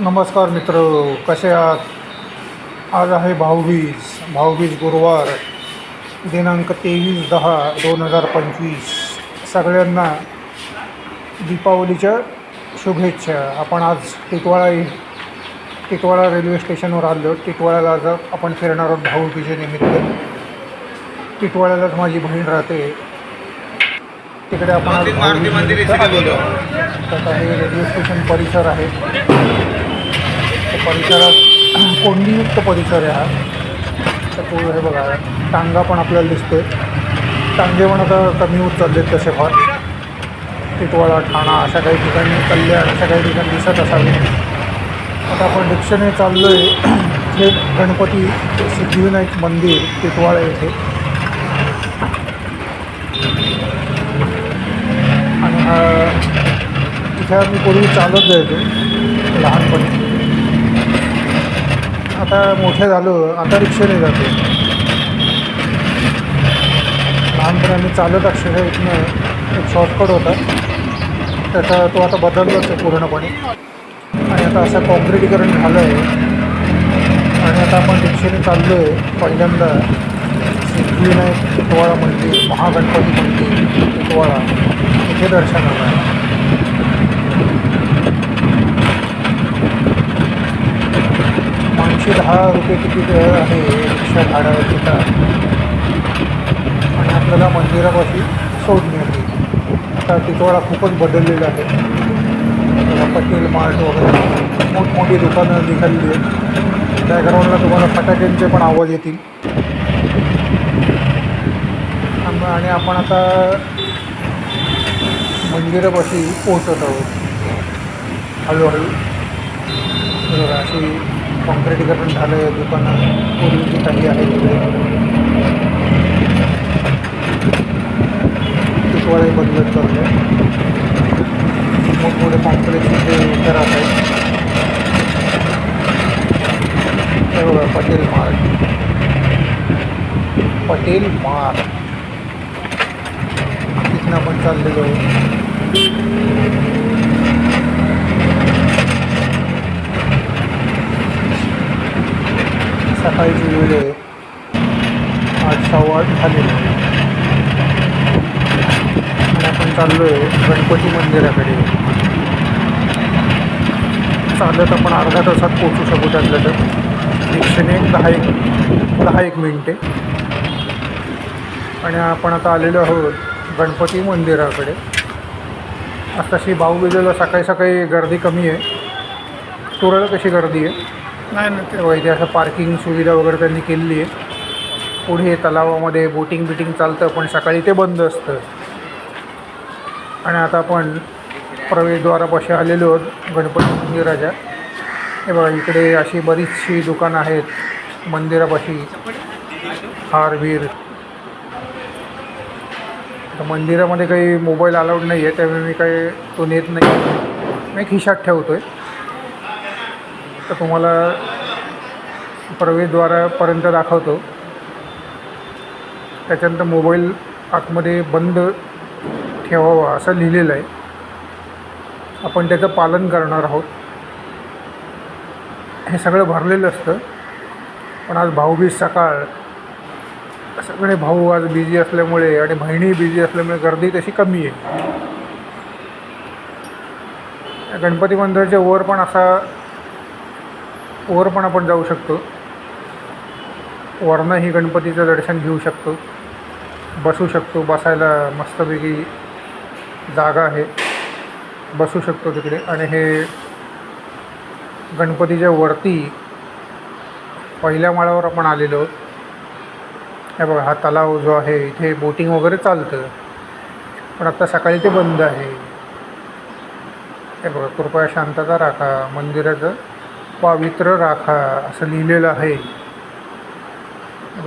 नमस्कार मित्र कसे आहात? आज आहे भाऊबीज भाऊबीज गुरुवार दिनांक तेवीस दहा दोन हजार पंचवीस. सगळ्यांना दीपावलीच्या शुभेच्छा. आपण आज टिटवाळा टिटवाळा रेल्वे स्टेशनवर आलो. टिटवाळ्याला आज आपण फिरणार आहोत भाऊबीजेनिमित्त टिटवाळ्यालाच माझी बहीण राहते. तिकडे आपण रेल्वे स्टेशन परिसर आहे. परिसरात कोंडीयुक्त परिसर आहे हा. तर तो हे बघा टांगा पण आपल्याला दिसतोय. टांगे पण आता कमी होत चालले आहेत तसे फार. टिटवाळा ठाणा अशा काही ठिकाणी कल्याण अशा काही ठिकाणी दिसत असावे. आता आपण रिक्षेने चाललो आहे थेट गणपती सिद्धिविनायक मंदिर टिटवाळा येथे. आणि हा इथे आम्ही पूर्वी चालत जायचो लहानपणी. आता मोठे झालो आता रिक्षेने जातो. लहानपणी चालत अक्षरशः इथनं एक शॉर्टकट होता. त्याचा तो आता बदललाच आहे पूर्णपणे. आणि आता असं कॉन्क्रिटीकरण झालं आहे आणि आता आपण रिक्षेने चाललो आहे पहिल्यांदा सिद्धिविनायक टिटवाळा मंदिर महागणपती मंदिर टिटवाळा इथे दर्शनाला आहे दहा रुपये तिकीट आहे रिक्षा भाड्यावर तिथं आणि आपल्याला मंदिरापाशी सोड मिळते. आता टिटवाळा खूपच बदललेला आहे. पटेल मार्ट वगैरे मोठमोठी दुकानं निघालेली आहेत. बॅकग्राऊंडला तुम्हाला फटाक्यांचे पण आवाज येतील. आणि आपण आता मंदिरापाशी पोहोचत आहोत. हळूहळू. अशी कॉन्क्रिटीकरण झालं आहे दुकानं पूर्वीची काही आहे तिकडे टिटवाळे बदलत चाललं आहे. मोठमोठे कॉम्प्लेक्स जे घरात आहेत बघा पटेल मार्ग पटेल मार्ग तिथनं आपण चाललेलो सकाळची वेळ आहे आठ सव्वा आठ झालेली आणि आपण चाललो आहे गणपती मंदिराकडे. चालत आपण अर्धा तासात पोचू शकू त्यातलं तर. रिक्षेने दहा एक दहा एक मिनटे. आणि आपण आता आलेलो आहोत गणपती मंदिराकडे. आज तशी भाऊबीजेला सकाळी सकाळी गर्दी कमी आहे. तुरळ कशी गर्दी आहे. नाही नाही तेव्हा इथे असं पार्किंग सुविधा वगैरे त्यांनी केलेली आहे. पुढे तलावामध्ये बोटिंग बिटिंग चालतं पण सकाळी ते बंद असतं. आणि आता आपण प्रवेशद्वारापाशी आलेलो आहोत गणपती मंदिराच्या हे बघा इकडे अशी बरीचशी दुकानं आहेत मंदिरापाशी. हारवीर तर मंदिरामध्ये काही मोबाईल अलाउड नाही आहे त्यामुळे मी काही तो नेत नाही. मी खिशात ठेवतो आहे तर तुम्हाला प्रवेशद्वारापर्यंत दाखवतो. त्याच्यानंतर मोबाईल आतमध्ये बंद ठेवावा असं लिहिलेलं आहे. आपण त्याचं पालन करणार आहोत. हे सगळं भरलेलं असतं. पण आज भाऊबीज सकाळ. सगळे भाऊ आज बिझी असल्यामुळे आणि बहिणी बिझी असल्यामुळे गर्दी तशी कमी आहे. गणपती मंदिराच्या वर पण असा वर पण आपण जाऊ शकतो. वरनंही गणपतीचं दर्शन घेऊ शकतो. बसू शकतो. बसायला मस्तपैकी जागा आहे. बसू शकतो तिकडे. आणि हे गणपतीच्या वरती पहिल्या माळावर आपण आलेलो आहोत. हे बघा हा तलाव जो आहे इथे बोटिंग वगैरे चालतं. पण आत्ता सकाळी ते बंद आहे. हे बघा कृपया शांतता राखा. मंदिराचं पावित्र्य राखा असं लिहिलेलं आहे.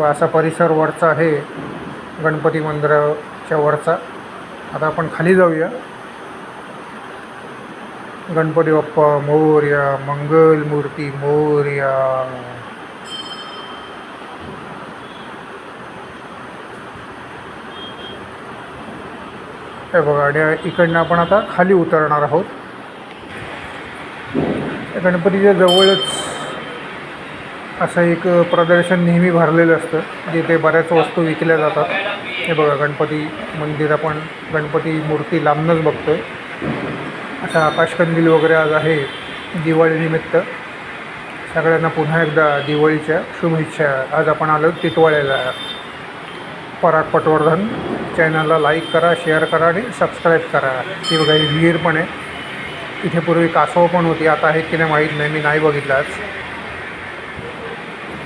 असा परिसर वरचा आहे. गणपती मंदिराच्या वरचा. आता आपण खाली जाऊया. गणपती बाप्पा मोर्या मंगल मूर्ती मोर्या. हे बघा आणि इकडनं आपण आता खाली उतरणार आहोत. गणपतीच्या जवळच असं एक प्रदर्शन नेहमी भरलेलं असतं जिथे बऱ्याच वस्तू विकल्या जातात. हे बघा गणपती मंदिर आपण गणपती मूर्ती लांबनच बघतो आहे असा आकाशकंदील वगैरे आज आहे दिवाळीनिमित्त सगळ्यांना पुन्हा एकदा दिवाळीच्या शुभेच्छा. आज आपण आलो तितवाळ्याला पराग पटवर्धन चॅनलला लाईक करा शेअर करा आणि सबस्क्राईब करा. ही बघा ही विहीर पण आहे इथे पूर्वी कासव पण होती आता आहेत की नाही माहीत नाही मी नाही बघितलाच.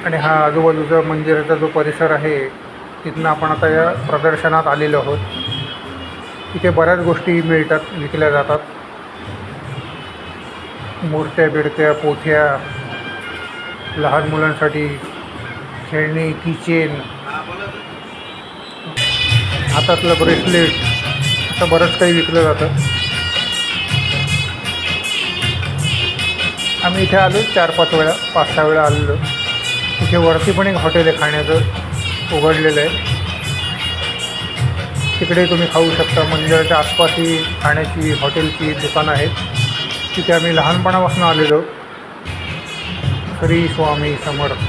आणि हा आजूबाजूचा मंदिराचा जो परिसर आहे तिथनं आपण आता या प्रदर्शनात आलेलो आहोत. इथे बऱ्याच गोष्टी मिळतात विकल्या जातात. मूर्त्या बिडत्या पोथ्या लहान मुलांसाठी खेळणी किचेन हातातलं ब्रेसलेट असं बरंच काही विकलं जातं. आम्ही इथे आलो चार पाच वेळा पाच सहा वेळा आलेलो. इथे वरती पण एक हॉटेल आहे खाण्याचं उघडलेलं आहे. तिकडे तुम्ही खाऊ शकता मंदिराच्या आसपासही खाण्याची हॉटेलची दुकानं आहेत तिथे आम्ही लहानपणापासून आलेलो. श्री स्वामी समर्थ.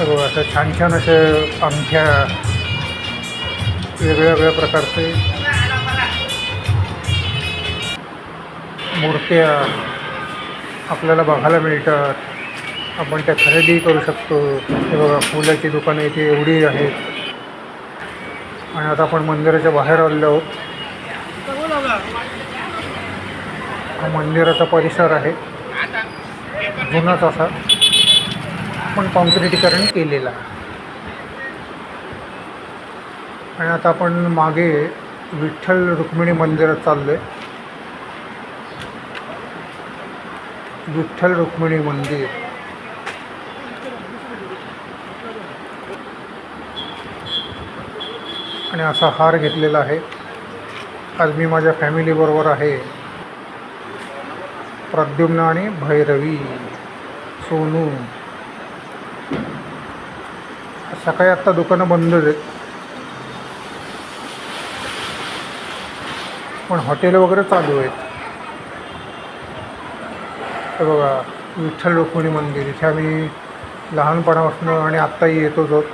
असं छान छान असे आमच्या वेगळ्या वेगळ्या प्रकारचे मूर्त्या आपल्याला बघायला मिळतात. आपण त्या खरेदी करू शकतो. हे बघा फुलाची दुकानं इथे एवढी आहेत. आणि आता आपण मंदिराच्या बाहेर आलेलो आहोत. हा मंदिराचा परिसर आहे. जुनाच असा. पण कॉन्क्रिटीकरण केलेला आणि आता आपण मागे विठ्ठल रुक्मिणी मंदिरात चाललो आहे विठ्ठल रुक्मिणी मंदिर. आणि असा हार घेतलेला आहे. आज मी माझ्या फॅमिलीबरोबर आहे. प्रद्युम्न आणि भैरवी सोनू. सकाळी आत्ता दुकानं बंदच आहेत. पण हॉटेल वगैरे चालू आहेत. हे बघा विठ्ठल रुक्मिणी मंदिर. इथे आम्ही लहानपणापासून आणि आत्ताही येतोच आहोत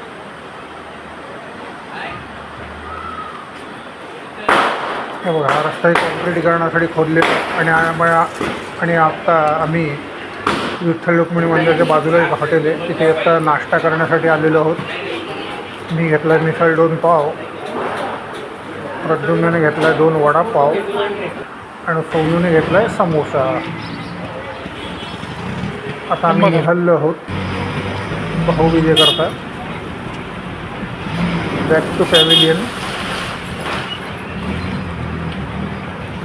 हे बघा हा रस्ता कॉन्क्रिटीकरणासाठी खोदले आणि आणि आत्ता आम्ही विठ्ठल रुक्मिणी मंदिराच्या बाजूला एक हॉटेल आहे. तिथे आत्ता नाश्ता करण्यासाठी आलेलो आहोत. मी घेतला मिसळ दोन पाव. प्रद्युम्नाने घेतला दोन वडापाव. आणि सोनूने घेतला आहे समोसा. आता आम्ही निघालो आहोत. भाऊबीजे करता बॅक टू पॅव्हिलियन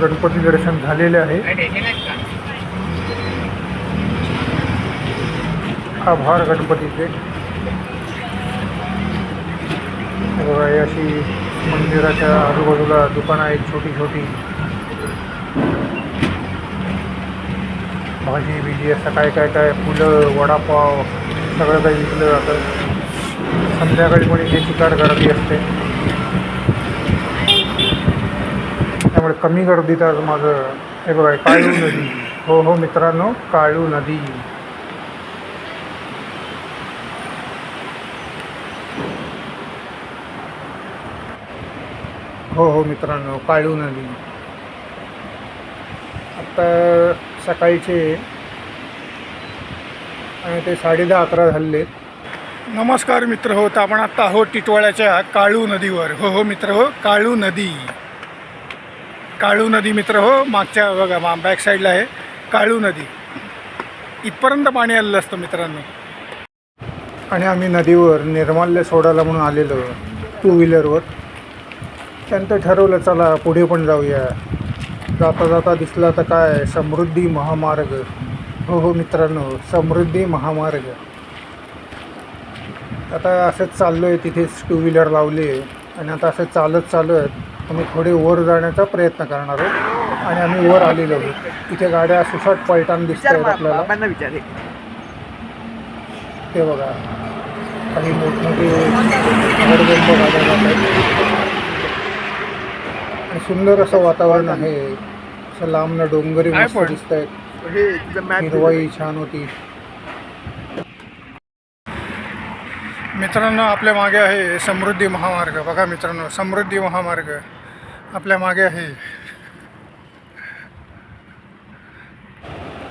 गणपती दर्शन झालेले आहे. आभार गणपतीचे. अशी मंदिराच्या आजूबाजूला दुकानं आहेत छोटी छोटी भाजी बिजी असं काय काय काय फुलं वडापाव सगळं काही विकलं जातं. संध्याकाळी पण जे चिकाट गर्दी असते. त्यामुळे कमी गर्दीत आज माझं हे बघा काळू नदी. हो हो मित्रांनो काळू नदी. हो हो मित्रांनो काळू नदी. आता सकाळचे. आणि ते साडे दहा अकरा झाले नमस्कार मित्र हो तर आपण आत्ता आहोत टिटवाळ्याच्या काळू नदीवर. हो हो मित्र हो काळू नदी. काळू नदी मित्र हो मागच्या बघा मा बॅक साईडला आहे. काळू नदी. इथपर्यंत पाणी आलेलं असतं मित्रांनो. आणि आम्ही नदीवर निर्माल्य सोडायला म्हणून आलेलो टू व्हीलरवर. त्यानंतर ठरवलं चला पुढे पण जाऊया. जाता जाता दिसला तर काय? समृद्धी महामार्ग. हो हो मित्रांनो समृद्धी महामार्ग. आता असंच चाललो आहे तिथेच टू व्हीलर लावली आहे. आणि आता असं चालत चालत आम्ही थोडे वर जाण्याचा प्रयत्न करणार आहोत. आणि आम्ही वर आलेलो आहोत. इथे गाड्या सुसाट पलटान दिसत आहेत आपल्याला. ते बघा. काही मोठमोठे गाड्या जात आहेत सुंदर असं वातावरण आहे. असं लांब डोंगरी काय मस्त पण? दिसत आहेत हे हिरवाई छान होती. मित्रांनो आपल्या मागे आहे समृद्धी महामार्ग. बघा मित्रांनो समृद्धी महामार्ग आपल्या मागे आहे.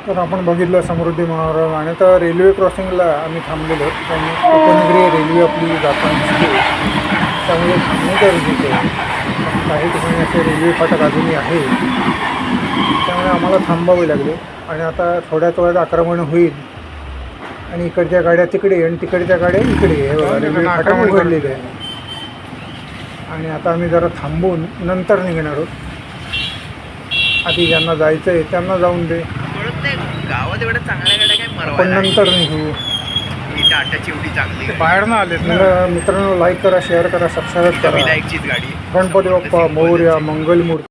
तर आपण बघितलं समृद्धी महामार्ग आणि तर रेल्वे क्रॉसिंगला आम्ही थांबलेलो. त्यामुळे उपनगरीय रेल्वे आपली जाताना दिसते. त्यामुळे थांबणे गरजेचं आहे. काही ठिकाणी असे रेल्वे फाटक अजूनही आहे त्यामुळे आम्हाला थांबावे लागले. आणि आता थोड्याच वेळात आक्रमण होईल. आणि इकडच्या गाड्या तिकडे आणि तिकडच्या गाड्या इकडे. हे रेल्वे फाटक उघडलेले आहे. आणि आता आम्ही जरा थांबून नंतर निघणार आहोत. आधी ज्यांना जायचं आहे त्यांना जाऊन दे. गावात एवढ्या चांगल्या गाड्या काय पण नंतर निघू. ही टाटाची एवढी चांगली गाडी. बाहेर ना आलेत. ना मित्रांनो लाईक करा शेअर करा सबस्क्राईब करा. विनायकचीच गाडी. गणपती बाप्पा मोर्या मंगलमूर्ती.